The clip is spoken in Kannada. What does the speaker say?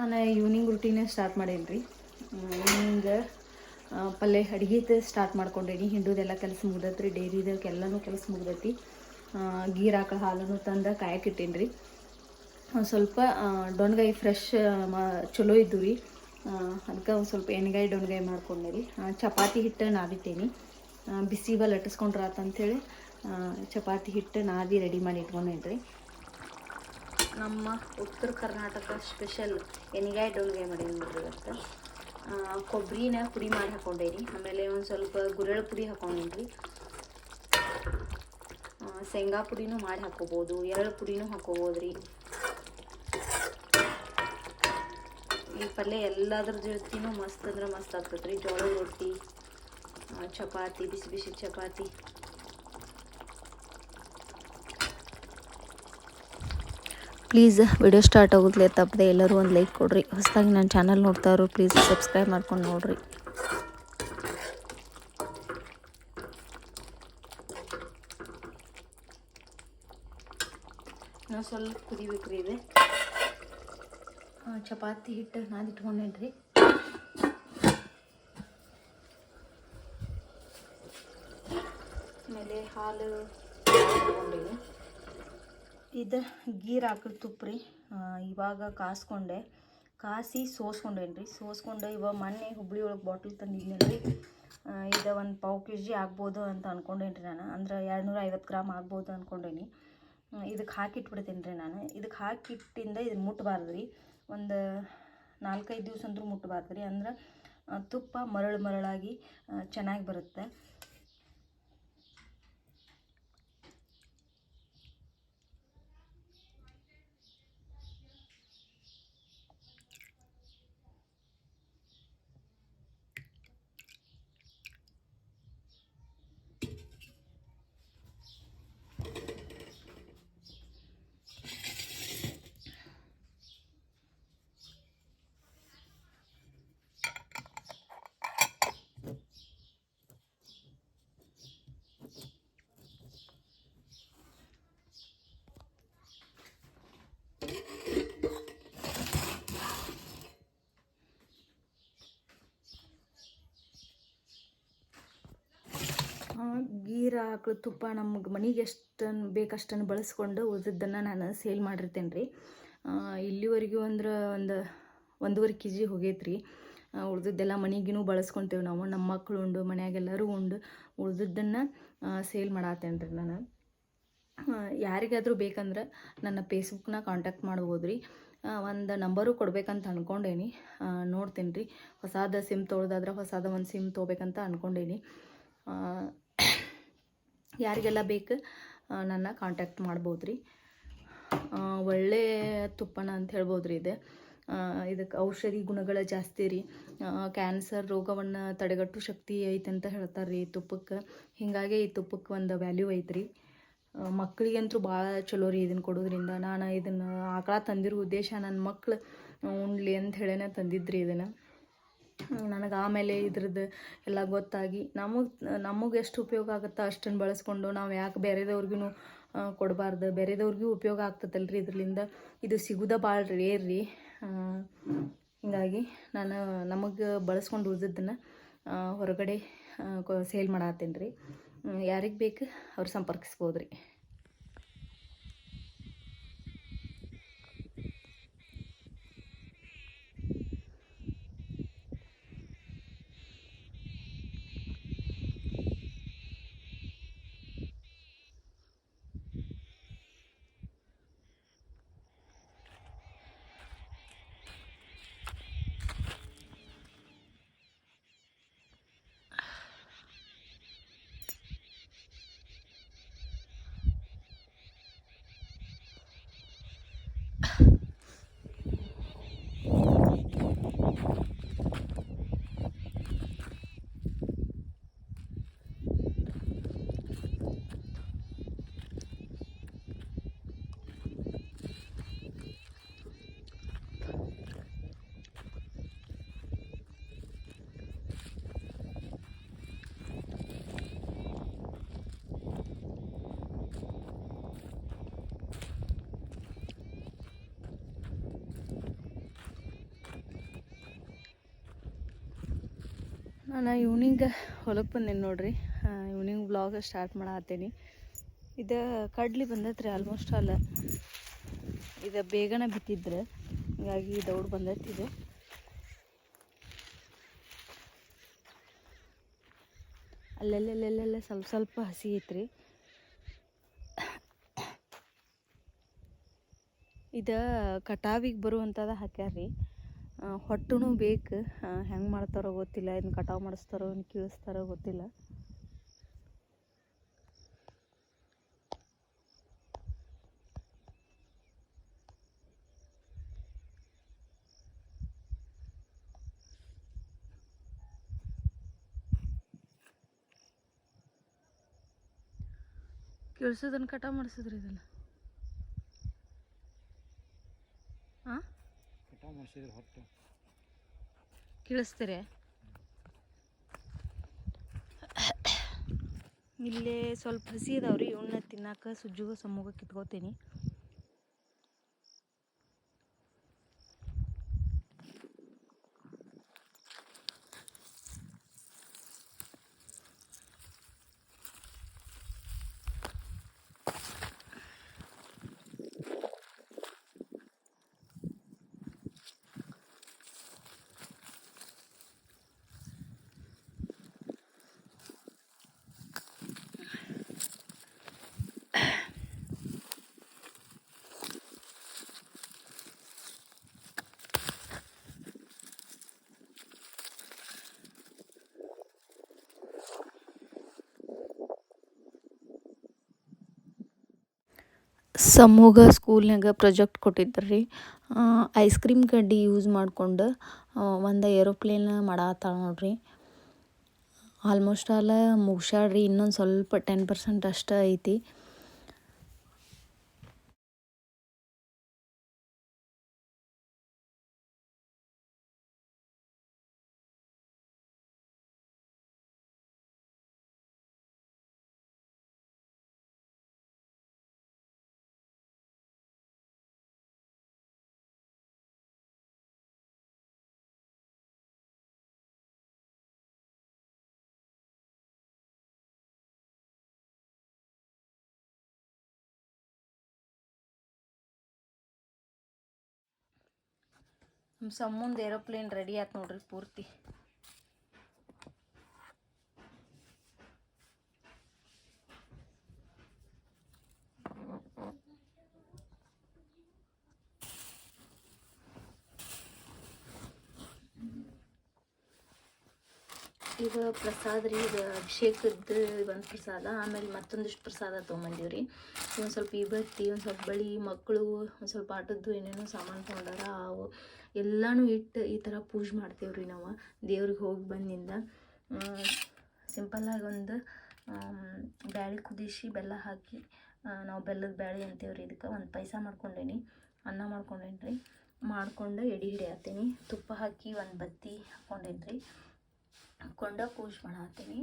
ನಾನು ಈವ್ನಿಂಗ್ ರುಟೀನೇ ಸ್ಟಾರ್ಟ್ ಮಾಡೇನಿ ರೀ ಈವ್ನಿಂಗ್ ಪಲ್ಯ ಅಡುಗೆ ಸ್ಟಾರ್ಟ್ ಮಾಡ್ಕೊಂಡೇನಿ. ಹಿಂಡುದೆಲ್ಲ ಕೆಲಸ ಮುಗ್ದೈತೆ ರೀ ಡೈರಿದಾಗ ಎಲ್ಲನೂ ಕೆಲಸ ಮುಗ್ದೈತಿ. ಗೀರ್ ಹಾಲನ್ನು ತಂದು ಕಾಯಕ್ಕಿಟ್ಟೇನಿ ರೀ ಒಂದು ಸ್ವಲ್ಪ ಡೊಣ್ಗಾಯಿ ಫ್ರೆಶ್ ಮಾ ಚಲೋ ಇದ್ದು ರೀ ಅದಕ್ಕೆ ಒಂದು ಸ್ವಲ್ಪ ಎಣ್ಗಾಯಿ ಡೊಣ್ಗಾಯಿ ಮಾಡ್ಕೊಂಡೆ ರೀ ಚಪಾತಿ ಹಿಟ್ಟು ನಾದಿಟ್ಟೇನಿ. ಆ, ಬಿಸಿ ಬಲ್ ಲಟ್ಟಿಸ್ಕೊಂಡ್ರೆ ಆತಂಥೇಳಿ ಆ, ಚಪಾತಿ ಹಿಟ್ಟು ನಾದಿ ರೆಡಿ ಮಾಡಿ ಇಟ್ಕೊಂಡೇನಿ ರೀ ನಮ್ಮ ಉತ್ತರ ಕರ್ನಾಟಕ ಸ್ಪೆಷಲ್ ಎಣ್ಗಾಯಿ ಡೋಲ್ಗೆ ಮಾಡೀನಿ ನೋಡ್ರಿ ಇವತ್ತು. ಕೊಬ್ಬರಿನ ಪುಡಿ ಮಾಡಿ ಹಾಕೊಂಡೇನಿ. ಆಮೇಲೆ ಒಂದು ಸ್ವಲ್ಪ ಗುರೆಳ್ಳು ಪುಡಿ ಹಾಕೊಂಡೇನಿ ರೀ ಆ, ಶೇಂಗಾ ಪುಡಿನೂ ಮಾಡಿ ಹಾಕೋಬೋದು. ಎಳ್ಳು ಪುಡಿನೂ ಹಾಕೋಬೋದು ರೀ ಈ ಪಲ್ಯ ಎಲ್ಲದ್ರ ಜೊತೆನೂ ಮಸ್ತ್ ಅಂದ್ರೆ ಮಸ್ತ್ ಆಗ್ತದೆ ರೀ ಜೋಳದ ರೊಟ್ಟಿ ಚಪಾತಿ ಬಿಸಿ ಬಿಸಿ ಚಪಾತಿ. ಪ್ಲೀಸ್ ವಿಡಿಯೋ ಸ್ಟಾರ್ಟ್ ಆಗೋದ್ಲೆ ತಪ್ಪದೆ ಎಲ್ಲರೂ ಒಂದು ಲೈಕ್ ಕೊಡ್ರಿ. ಹೊಸದಾಗಿ ನನ್ನ ಚಾನಲ್ ನೋಡ್ತಾ ಪ್ಲೀಸ್ ಸಬ್ಸ್ಕ್ರೈಬ್ ಮಾಡ್ಕೊಂಡು ನೋಡ್ರಿ. ನಾವು ಸ್ವಲ್ಪ ಕುದಿಬೇಕ್ರಿ ಇದೆ. ಚಪಾತಿ ಹಿಟ್ಟು ನಾದಿಟ್ಕೊಂಡೇನ್ರಿ ಆಮೇಲೆ ಹಾಲು. ತಗೊಂಡೀನಿ ಇದು ಗೀರ್ ಹಾಕಿದ ತುಪ್ಪ ರೀ ಇವಾಗ ಕಾಸ್ಕೊಂಡೆ. ಕಾಸಿ ಸೋಸ್ಕೊಂಡೇನು ರೀ ಸೋಸ್ಕೊಂಡು ಇವಾಗ ಮೊನ್ನೆ ಹುಬ್ಳಿ ಒಳಗೆ ಬಾಟ್ಲ್ ತಂದಿದ್ನಲ್ಲ ರೀ ಇದು ಒಂದು ಪಾವು ಕೆ ಜಿ ಆಗ್ಬೋದು ಅಂತ ಅಂದ್ಕೊಂಡೇನು ರೀ ನಾನು. ಅಂದ್ರೆ ಎರಡು ನೂರ ಐವತ್ತು ಗ್ರಾಮ್ ಆಗ್ಬೋದು ಅಂದ್ಕೊಂಡೇನಿ ಇದಕ್ಕೆ ಹಾಕಿಟ್ಬಿಡ್ತೀನಿ ರೀ ನಾನು. ಇದಕ್ಕೆ ಹಾಕಿಟ್ಟಿಂದ ಇದು ಮುಟ್ಟಬಾರ್ದು ರೀ ಒಂದು ನಾಲ್ಕೈದು ದಿವ್ಸ ಅಂದ್ರೂ ಮುಟ್ಟಬಾರ್ದು ರೀ ಅಂದ್ರೆ ತುಪ್ಪ ಮರಳು ಮರಳಾಗಿ ಚೆನ್ನಾಗಿ ಬರುತ್ತೆ ಆ, ಗೀರ ಆಕಳು ತುಪ್ಪ ನಮ್ಗೆ ಮನೆಗೆ ಎಷ್ಟನ್ನು ಬೇಕಷ್ಟನ್ನು ಬಳಸ್ಕೊಂಡು ಉಳಿದಿದ್ದನ್ನು ನಾನು ಸೇಲ್ ಮಾಡಿರ್ತೇನೆ ರೀ ಇಲ್ಲಿವರೆಗೂ ಅಂದ್ರೆ ಒಂದು ಒಂದೂವರೆ ಕೆ ಜಿ ಹೋಗೈತೆ ರೀ ಉಳ್ದಿದ್ದೆಲ್ಲ ಮನೆಗಿನೂ ಬಳಸ್ಕೊತೇವೆ ನಾವು ನಮ್ಮ ಮಕ್ಕಳು ಉಂಡು ಮನೆಯಾಗೆಲ್ಲರೂ ಉಂಡು, ಉಳ್ದಿದ್ದನ್ನು ಸೇಲ್ ಮಾಡತ್ತೇನೆ ರೀ ನಾನು ಯಾರಿಗಾದರೂ ಬೇಕಂದ್ರೆ ನನ್ನ ಫೇಸ್ಬುಕ್ನ ಕಾಂಟ್ಯಾಕ್ಟ್ ಮಾಡ್ಬೋದು ರೀ ಒಂದು ನಂಬರು ಕೊಡ್ಬೇಕಂತ ಅಂದ್ಕೊಂಡೇನಿ ನೋಡ್ತೀನಿ ರೀ ಹೊಸಾದ ಸಿಮ್ ತೊಳೆದಾದ್ರೆ ಹೊಸದ ಒಂದು ಸಿಮ್ ತೊಗೋಬೇಕಂತ ಅಂದ್ಕೊಂಡೇನಿ ಯಾರಿಗೆಲ್ಲ ಬೇಕು ನನ್ನ ಕಾಂಟ್ಯಾಕ್ಟ್ ಮಾಡ್ಬೋದು ರೀ ಒಳ್ಳೆ ತುಪ್ಪನ ಅಂತ ಹೇಳ್ಬೋದು ರೀ ಇದೆ ಇದಕ್ಕೆ ಔಷಧಿ ಗುಣಗಳ ಜಾಸ್ತಿ ರೀ. ಕ್ಯಾನ್ಸರ್ ರೋಗವನ್ನು ತಡೆಗಟ್ಟು ಶಕ್ತಿ ಐತೆ ಅಂತ ಹೇಳ್ತಾರೆ ರೀ ತುಪ್ಪಕ್ಕೆ. ಹೀಗಾಗಿ ಈ ತುಪ್ಪಕ್ಕೆ ಒಂದು ವ್ಯಾಲ್ಯೂ ಐತೆ ರೀ ಮಕ್ಕಳಿಗಂತೂ ಭಾಳ ಚಲೋ ರೀ ಇದನ್ನು ಕೊಡೋದ್ರಿಂದ. ನಾನು ಇದನ್ನು ಆಕಳ ತಂದಿರೋ ಉದ್ದೇಶ ನನ್ನ ಮಕ್ಳು ಉಣ್ಲಿ ಅಂತ ಹೇಳೇನೆ ತಂದಿದ್ರಿ ಇದನ್ನು. ನನಗೆ ಆಮೇಲೆ ಇದ್ರದ್ದು ಎಲ್ಲ ಗೊತ್ತಾಗಿ ನಮಗೆ ನಮಗೆ ಎಷ್ಟು ಉಪಯೋಗ ಆಗುತ್ತೋ ಅಷ್ಟನ್ನು ಬಳಸ್ಕೊಂಡು ನಾವು ಯಾಕೆ ಬೇರೆದವ್ರಿಗೂ ಕೊಡಬಾರ್ದು. ಬೇರೆದವ್ರಿಗೂ ಉಪಯೋಗ ಆಗ್ತದಲ್ರಿ ಇದರಿಂದ ಇದು ಸಿಗುದ ಭಾಳ ರೇರ್ ರೀ. ಹೀಗಾಗಿ ನಾನು ನಮಗೆ ಬಳಸ್ಕೊಂಡು ಉಳಿದಿದ್ದನ್ನು ಹೊರಗಡೆ ಸೇಲ್ ಮಾಡತ್ತೇನೆ ರೀ ಯಾರಿಗೆ ಬೇಕು ಅವ್ರು ಸಂಪರ್ಕಿಸ್ಬೋದು ರೀ ನಾ ಇವ್ನಿಂಗ್ ಹೊಲಕ್ಕೆ ಬಂದೇನಿ ನೋಡ್ರಿ. ಇವ್ನಿಂಗ್ ಬ್ಲಾಗ್ ಸ್ಟಾರ್ಟ್ ಮಾಡತ್ತೀನಿ. ಇದು ಕಡ್ಲಿ ರೀ ಆಲ್ಮೋಸ್ಟ್ ಅಲ್ಲ. ಇದು ಬೇಗನೆ ಬಿತ್ತಿದ್ರೆ, ಹೀಗಾಗಿ ದೌಡ್ ಬಂದೈತಿ ಇದು. ಸ್ವಲ್ಪ ಸ್ವಲ್ಪ ಹಸಿ ಐತ್ರಿ. ಇದು ಕಟಾವಿಗೆ ಬರುವಂಥದ್ದು ಹಾಕ್ಯಾರ್ರಿ. ಹೊಟ್ಟುನು ಬೇಕು. ಹೆಂಗೆ ಮಾಡ್ತಾರೋ ಗೊತ್ತಿಲ್ಲ ಇದನ್ನ ಕಟಾವು ಮಾಡಿಸ್ತಾರೋ ಇನ್ನು ಕೀಳಿಸ್ತಾರೋ ಗೊತ್ತಿಲ್ಲ. ಕೀಳ್ಸೋದನ್ನ ಕಟಾವು ಮಾಡಿಸಿದ್ರಿ ಇದನ್ನು? ಕಟಾವು ಹೊಟ್ಟೆ. ಇಲ್ಲೇ ಸ್ವಲ್ಪ ಹಸಿ ಅದಾವ್ರಿ ಇವನ್ನ ತಿನ್ನಾಕ ಸುಜ್ಜುಗ ಸಮೂಗ ಕಿತ್ಕೋತೀನಿ. ಸಮೂಹ ಸ್ಕೂಲ್ನಾಗ ಕೊಟ್ಟಿದ್ರು. ರೀ ಐಸ್ ಕ್ರೀಮ್ ಕಡ್ಡಿ ಯೂಸ್ ಮಾಡ್ಕೊಂಡು ಒಂದು ಏರೋಪ್ಲೇನ್ ಮಾಡತ್ತಾಳ ನೋಡ್ರಿ. ಆಲ್ಮೋಸ್ಟ್ ಆಲ್ ಮುಗ್ಸ್ಯಾಳ್ರಿ, ಇನ್ನೊಂದು ಸ್ವಲ್ಪ ಟೆನ್ ಪರ್ಸೆಂಟ್ ಅಷ್ಟೇ ಐತಿ. ನಮ್ಮ ಏರೋಪ್ಲೇನ್ ರೆಡಿ ಆಯ್ತು ನೋಡ್ರಿ ಪೂರ್ತಿ. ಇದು ಪ್ರಸಾದ ರೀ ಇದು ಅಭಿಷೇಕದ್ದು ಒಂದು ಪ್ರಸಾದ, ಆಮೇಲೆ ಮತ್ತೊಂದಿಷ್ಟು ಪ್ರಸಾದ ತೊಗೊಂಬಂದೀವಿ ಒಂದು ಸ್ವಲ್ಪ ಇಬತ್ತಿ ಒಂದು ಸ್ವಲ್ಪ ಬಳಿ ಮಕ್ಕಳು ಒಂದು ಸ್ವಲ್ಪ ಆಟದ್ದು ಏನೇನೋ ಸಾಮಾನು ತೊಗೊಂಡಾರ, ಅವು ಎಲ್ಲನೂ ಇಟ್ಟು ಈ ಥರ ಪೂಜೆ ಮಾಡ್ತೀವಿ ರೀ ನಾವು ದೇವ್ರಿಗೆ ಹೋಗಿ ಬಂದಿಂದ. ಸಿಂಪಲ್ಲಾಗಿ ಒಂದು ಬ್ಯಾಳಿ ಕುದಿಸಿ ಬೆಲ್ಲ ಹಾಕಿ ನಾವು ಬೆಲ್ಲದ ಬ್ಯಾಳಿ ಅಂತೀವಿ ರೀ ಇದಕ್ಕೆ. ಒಂದು ಪೈಸ ಮಾಡ್ಕೊಂಡೇನಿ, ಅನ್ನ ಮಾಡ್ಕೊಂಡೇನಿ ರೀ ಮಾಡಿಕೊಂಡು ಎಡಿ ಹಿಡಿಯತ್ತೀನಿ ತುಪ್ಪ ಹಾಕಿ ಒಂದು ಬತ್ತಿ ಹಾಕ್ಕೊಂಡೇನಿ ರೀ ಹಾಕ್ಕೊಂಡು ಪೂಜೆ ಮಾಡತ್ತೀನಿ.